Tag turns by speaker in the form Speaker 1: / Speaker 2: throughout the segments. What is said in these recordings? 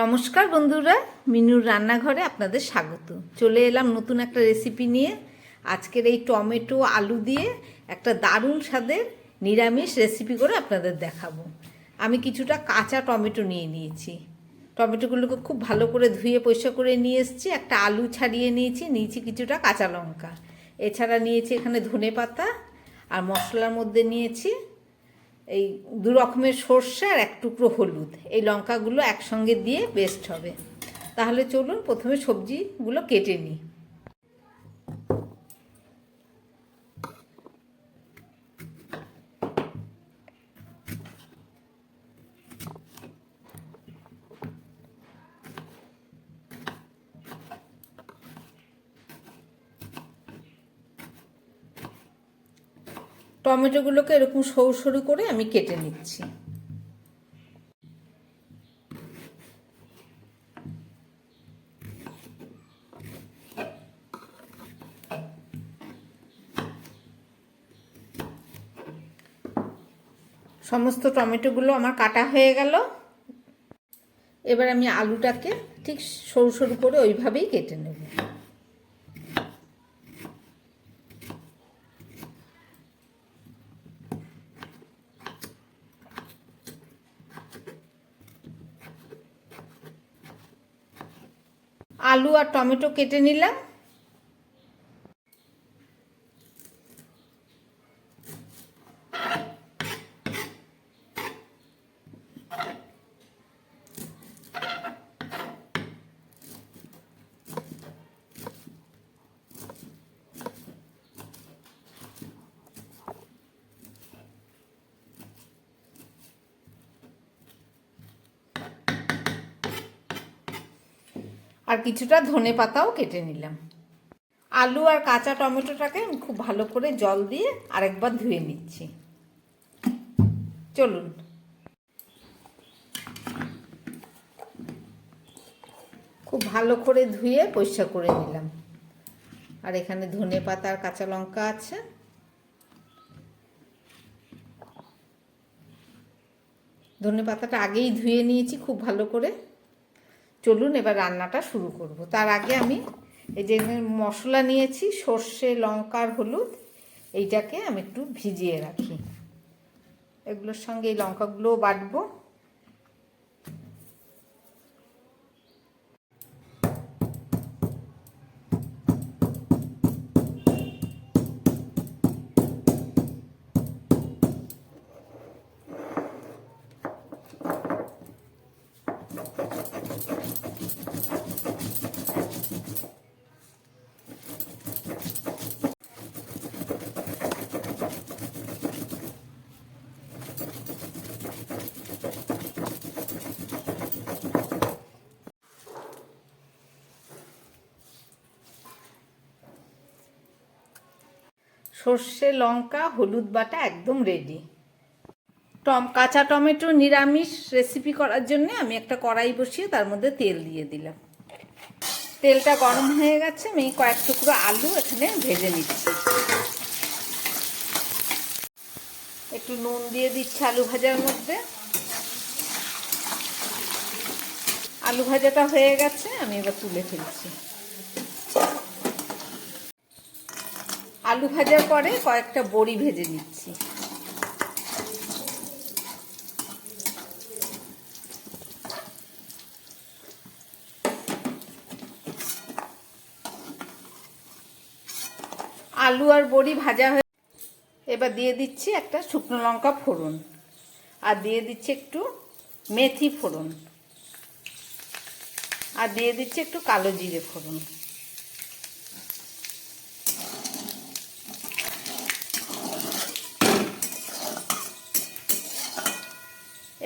Speaker 1: নমস্কার বন্ধুরা, মিনুর রান্নাঘরে আপনাদের স্বাগত। চলে এলাম নতুন একটা রেসিপি নিয়ে। আজকের এই টমেটো, আলু দিয়ে একটা দারুণ স্বাদের নিরামিষ রেসিপি করে আপনাদের দেখাবো। আমি কিছুটা কাঁচা টমেটো নিয়ে নিয়েছি। টমেটোগুলোকে খুব ভালো করে ধুয়ে পরিষ্কার করে নিয়ে এসেছি। একটা আলু ছাড়িয়ে নিয়েছি নিয়েছি কিছুটা কাঁচা লঙ্কা। এছাড়া নিয়েছি এখানে ধনে পাতা আর মশলার মধ্যে নিয়েছি এই দু রকমের সর্ষে আর এক টুকরো হলুদ। এই লঙ্কাগুলো একসঙ্গে দিয়ে বেস্ট হবে। তাহলে চলুন প্রথমে সবজিগুলো কেটে নিই। টমেটোগুলোকে এরকম সরু সরু করে আমি কেটে নিচ্ছি। সমস্ত টমেটোগুলো আমার কাটা হয়ে গেল। এবার আমি আলুটাকে ঠিক সরু সরু করে ওইভাবেই কেটে নেব। আলু আর টমেটো কেটে নিলাম। আর কিছুটা ধনে পাতাও কেটে নিলাম। আলু আর কাঁচা টমেটোটাকে আমি খুব ভালো করে জল দিয়ে আরেকবার ধুয়ে নিচ্ছি। চলুন। খুব ভালো করে ধুয়ে পরিষ্কার করে নিলাম। আর এখানে ধনে পাতা আর কাঁচা লঙ্কা আছে। ধনে পাতাটা আগেই ধুয়ে নিয়েছি খুব ভালো করে। চলুন এবার রান্নাটা শুরু করব। তার আগে আমি এই যে মশলা নিয়েছি, সর্ষে লঙ্কার হলুদ, এইটাকে আমি একটু ভিজিয়ে রাখি। এগুলোর সঙ্গে এই লঙ্কাগুলোও বাটবো। সর্ষে লঙ্কা হলুদ বাটা একদম রেডি টম, কাঁচা টমেটো নিরামিষ রেসিপি করার জন্য আমি একটা কড়াই বসিয়ে তার মধ্যে তেল দিয়ে দিলাম। তেলটা গরম হয়ে গেছে, আমি কয়েক টুকরো আলু এখানে ভেজে নিচ্ছি। একটু নুন দিয়ে দিচ্ছি আলু ভাজার মধ্যে। আলু ভাজাটা হয়ে গেছে, আমি এবার তুলে ফেলছি। আলু ভাজার পরে কয়েকটা বড়ি ভেজে নিচ্ছি। আলু আর বড়ি ভাজা হয়ে এবার দিয়ে দিচ্ছি একটা শুকনো লঙ্কা ফোড়ন। আর দিয়ে দিচ্ছি একটু মেথি ফোড়ন। আর দিয়ে দিচ্ছি একটু কালো জিরে ফোড়ন।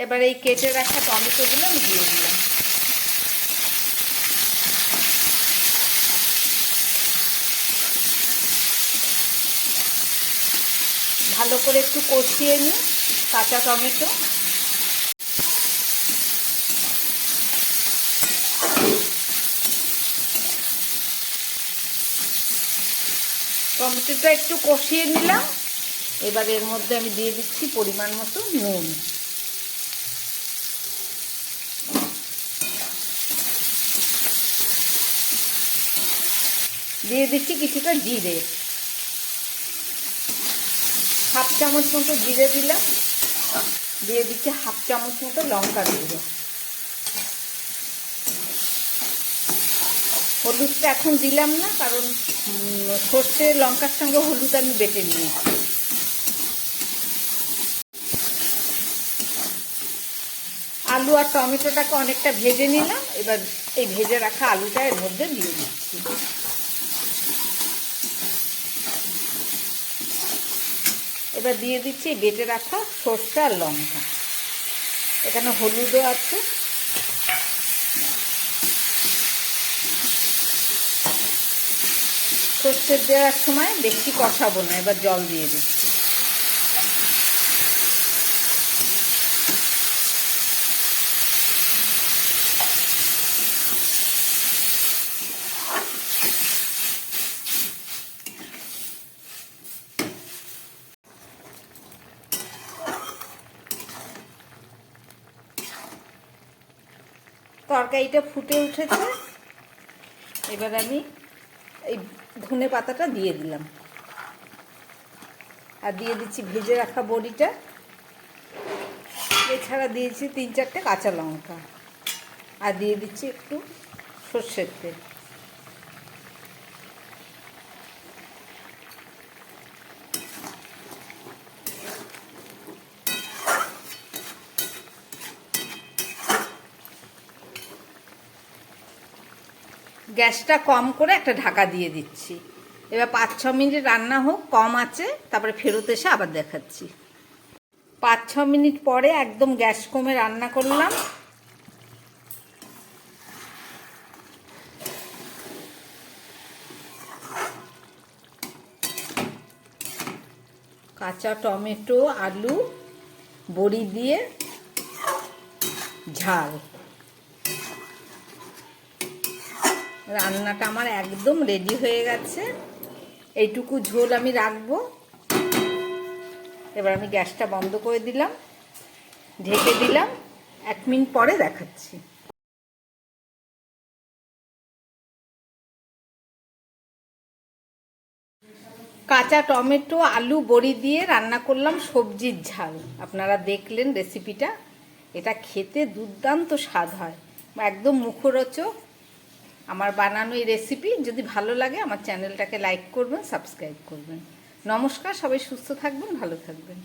Speaker 1: এবার এই কেটে রাখা টমেটোগুলো আমি দিয়ে দিলাম। ভালো করে একটু কষিয়ে নিই, কাঁচা টমেটো। টমেটোটা একটু কষিয়ে নিলাম। এবার এর মধ্যে আমি দিয়ে দিচ্ছি পরিমাণ মতো নুন। দিয়ে দিচ্ছি কিছুটা জিরে। চামচ মতো জিরে দিলাম। দিয়ে দিচ্ছি হাফ চামচ মতো লঙ্কা গুঁড়ো। হলুদটা এখন দিলাম না, কারণ সর্ষে লঙ্কার সঙ্গে হলুদ আমি বেটে নিয়েছি। আলু আর টমেটোটাকে অনেকটা ভেজে নিলাম। এবার এই ভেজে রাখা আলুটা এর মধ্যে দিয়ে দিচ্ছি। এবার দিয়ে দিচ্ছি বেটে রাখা সর্ষে আর লঙ্কা। এখানে হলুদও আছে। সর্ষে দেওয়ার সময় বেশি কষাবো না, এবার জল দিয়ে দিচ্ছি। তরকারিটা ফুটে উঠেছে। এবার আমি এই ধনে পাতাটা দিয়ে দিলাম। আর দিয়ে দিচ্ছি ভেজে রাখা বড়িটা। এছাড়া দিয়েছি তিন চারটে কাঁচা লঙ্কা। আর দিয়ে দিচ্ছি একটু সর্ষের তেল। গ্যাসটা কম করে একটা ঢাকা দিয়ে দিচ্ছি। এবার পাঁচ ছ মিনিট রান্না হোক, কম আছে, তারপরে ফেরত এসে আবার দেখাচ্ছি। পাঁচ ছ মিনিট পরে একদম গ্যাস কমে রান্না করলাম। কাঁচা টমেটো, আলু, বড়ি দিয়ে ঝাল। রান্নাটা আমার একদম রেডি হয়ে গেছে। এইটুকু ঝোল আমি রাখব। এবার আমি গ্যাসটা বন্ধ করে দিলাম, ঢেকে দিলাম, এক মিনিট পরে দেখাচ্ছি। কাঁচা টমেটো, আলু, বড়ি দিয়ে রান্না করলাম সবজির ঝাল। আপনারা দেখলেন রেসিপিটা এটা খেতে দুর্দান্ত স্বাদ হয়। একদম মুখরোচক। আমার বানানো এই রেসিপি যদি ভালো লাগে আমার চ্যানেলটাকে লাইক করবেন সাবস্ক্রাইব করবেন। নমস্কার, সবাই সুস্থ থাকবেন, ভালো থাকবেন।